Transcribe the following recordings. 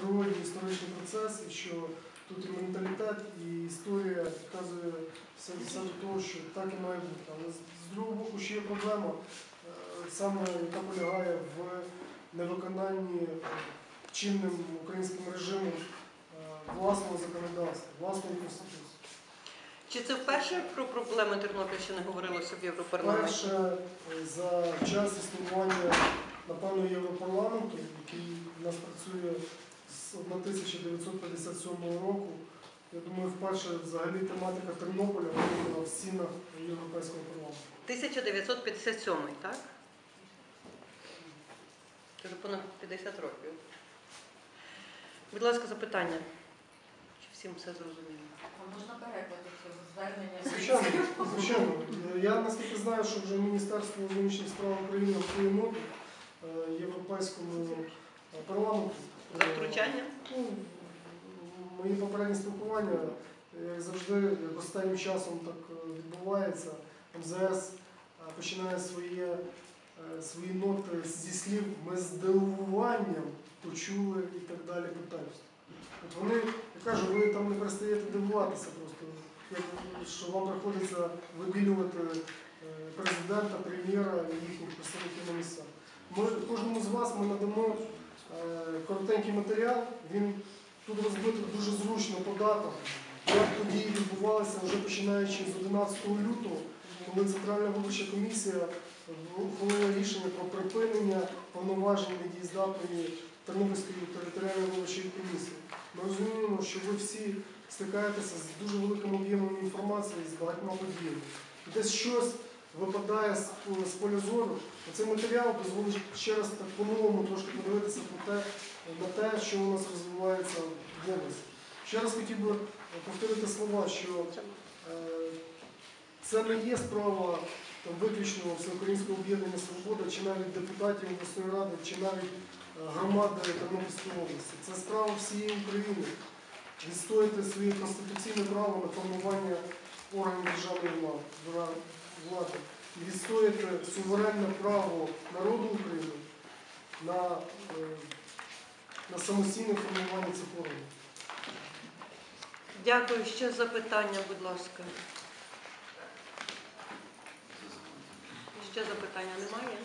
природний історичний процес, і що тут і менталітет, і історія вказує все, все до того, що так і має бути. Але з другого боку ще є проблема, е, саме яка полягає в невиконанні чинним українським режимом е, власного законодавства, власної конституції. Чи це вперше про проблеми Тернопільщини говорилося в Європарламенті? Перше, е, за час існування, з 1957 року, я думаю, вперше взагалі тематика Тернополя виникла в стінах Європейського парламенту. 1957, так? Це вже понад 50 років. Будь ласка, запитання. Чи всім все зрозуміло? А можна переклад цього звернення? Звичайно, звичайно. Я наскільки знаю, що вже Міністерство зовнішніх справ України готує ноту е, Європейському парламенту. Втручання? Ну, мої попередні спілкування, як завжди, останнім часом так е, відбувається, МЗС е, починає своє, е, свої ноти зі слів ми здивуванням почули і так далі питання. От вони, я кажу, ви там не перестаєте дивуватися просто, як, що вам приходиться вибілювати президента, прем'єра і їхніх представників на місцях. Ми, кожному з вас ми надамо коротенький матеріал, він тут розбито дуже зручно по датам. Як події відбувалися вже починаючи з 11 лютого, коли Центральна виборча комісія ухвалила рішення про припинення повноважень недієздатної Тернопільської територіальної виборчої комісії. Ми розуміємо, що ви всі стикаєтеся з дуже великим об'ємом інформації з багатьма подіями. Десь щось випадає з, поля зору. Цей матеріал дозволить ще раз так по-новому трошки подивитися на те, що у нас розвивається в області. Ще раз хотів би повторити слова, що е, це не є справа там, виключно Всеукраїнського об'єднання Свобода, чи навіть депутатів обласної ради, чи навіть е, громади Тернопільської області. Це справа всієї України. Відстояти своє конституційне право на формування органів державної влади. І відстояти суверенне право народу України на, е, на самостійне формування цих органів. Дякую. Ще запитання, будь ласка. Ще запитання немає?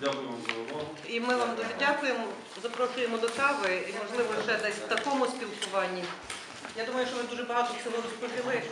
Дякую вам за увагу. І ми вам дуже дякуємо. Запрошуємо до кави і, можливо, ще десь в такому спілкуванні. Я думаю, що ви дуже багато всього розповіли.